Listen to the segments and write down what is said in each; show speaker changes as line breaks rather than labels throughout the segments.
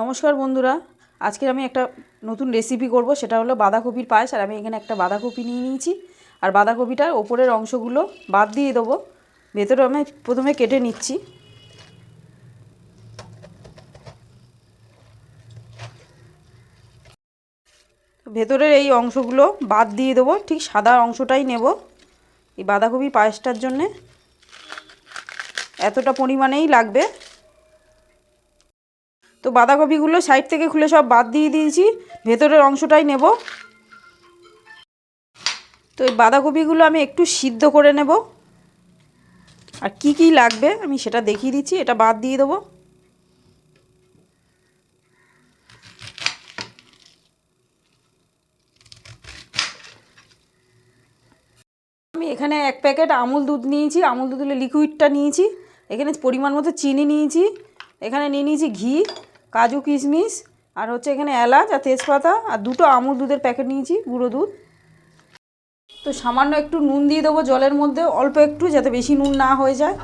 নমস্কার বন্ধুরা আজকে আমি একটা নতুন রেসিপি করব, সেটা হলো বাঁধাকপির পায়েস, আর আমি এখানে একটা বাঁধাকপি নিয়ে নিয়েছি। আর বাঁধাকপিটার ওপরের অংশগুলো বাদ দিয়ে দেবো, ভেতরে আমি প্রথমে কেটে নিচ্ছি। ভেতরের এই অংশগুলো বাদ দিয়ে দেবো, ঠিক সাদা অংশটাই নেব এই বাঁধাকপির পায়েসটার জন্যে। এতটা পরিমাণেই লাগবে। তো বাঁধাকপিগুলো সাইড থেকে খুলে সব বাদ দিয়ে দিয়েছি। ভেতরের অংশটাই নেব। তো এই বাঁধাকপিগুলো আমি একটু সিদ্ধ করে নেব। আর কি কি লাগবে আমি সেটা দেখিয়ে দিচ্ছি, এটা বাদ দিয়ে দেবো। আমি এখানে এক প্যাকেট আমুল দুধ নিয়েছি, আমুল দুধের লিকুইডটা নিয়েছি। এখানে পরিমাণ মতো চিনি নিয়েছি। এখানে নিয়ে নিয়েছি ঘি। কাজু কিশমিশ, আর হচ্ছে এখানে এলাচ আর তেজপাতা, আর দুটো আমুল দুধের প্যাকেট নিয়েছি, গুঁড়ো দুধ। তো সামান্য একটু নুন দিয়ে দেবো জলের মধ্যে, অল্প একটু যাতে বেশি নুন না হয়ে যায়।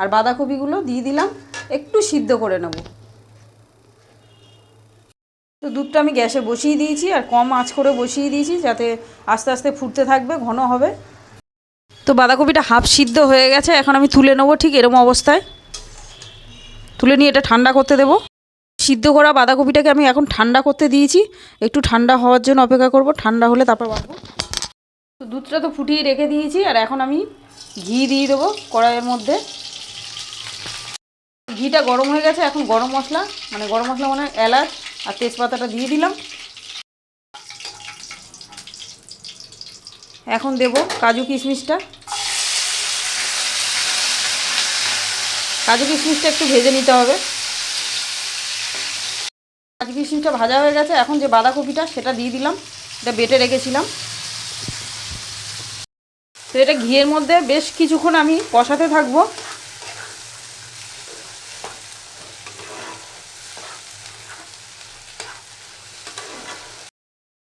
আর বাঁধাকপিগুলো দিয়ে দিলাম, একটু সিদ্ধ করে নেব। তো দুধটা আমি গ্যাসে বসিয়ে দিয়েছি, আর কম আঁচ করে বসিয়ে দিয়েছি, যাতে আস্তে আস্তে ফুটতে থাকবে, ঘন হবে। তো বাঁধাকপিটা হাফ সিদ্ধ হয়ে গেছে, এখন আমি তুলে নেব ঠিক এরম অবস্থায়। তুলে নিয়ে এটা ঠান্ডা করতে দেবো। সিদ্ধ করা বাঁধাকপিটাকে আমি এখন ঠান্ডা করতে দিয়েছি। একটু ঠান্ডা হওয়ার জন্য অপেক্ষা করব। ঠান্ডা হলে তারপর বাড়বো দুধটা তো ফুটিয়ে রেখে দিয়েছি আর এখন আমি ঘি দিয়ে দেবো কড়াইয়ের মধ্যে। ঘিটা গরম হয়ে গেছে, এখন গরম মশলা মানে গরম মশলা মানে এলাচ আর তেজপাতাটা দিয়ে দিলাম। এখন দেব কাজু কিশমিশটা। কাজু কিশমিশটা একটু ভেজে নিতে হবে। কিশমিশটা ভাজা হয়ে গেছে। এখন যে বাঁধাকপিটা সেটা দিয়ে দিলাম। এটা বেটে রেখেছিলাম। তো এটা ঘিয়ের মধ্যে বেশ কিছুক্ষণ আমি কষাতে থাকব।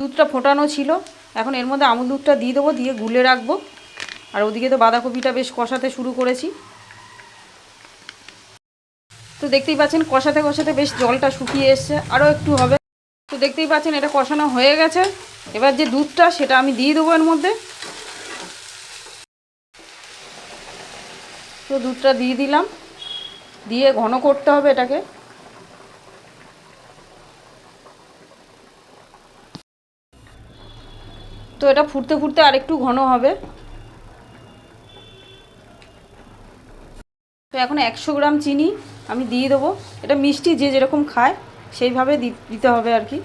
দুধটা ফোটানো ছিল। এখন এর মধ্যে আমুল দুধটা দিয়ে দেবো, দিয়ে গুলে রাখব। আর ওদিকে তো বাঁধাকপিটা বেশ কষাতে শুরু করেছি। তো দেখতেই পাচ্ছেন, কষাতে কষাতে বেশ জলটা শুকিয়ে এসছে। আরও একটু হবে। তো দেখতেই পাচ্ছেন, এটা কষানো হয়ে গেছে। এবার যে দুধটা, সেটা আমি দিয়ে দেবো এর মধ্যে। তো দুধটা দিয়ে দিলাম। দিয়ে ঘন করতে হবে এটাকে। তো এটা ফুটতে ফুটতে আরেকটু ঘন হবে। এখন একশো গ্রাম চিনি আমি দিয়ে দেবো। এটা মিষ্টি যে যেরকম খায়, সেইভাবে দিতে হবে আর কি।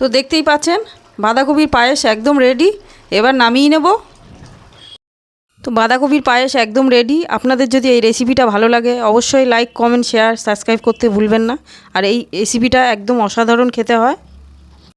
তো দেখতেই পাচ্ছেন, বাঁধাকপির পায়েস একদম রেডি এবার নামিয়ে নেব। তো বাঁধাকপির পায়েস একদম রেডি আপনাদের যদি এই রেসিপিটা ভালো লাগে, অবশ্যই লাইক কমেন্ট শেয়ার সাবস্ক্রাইব করতে ভুলবেন না। আর এই রেসিপিটা একদম অসাধারণ খেতে হয়।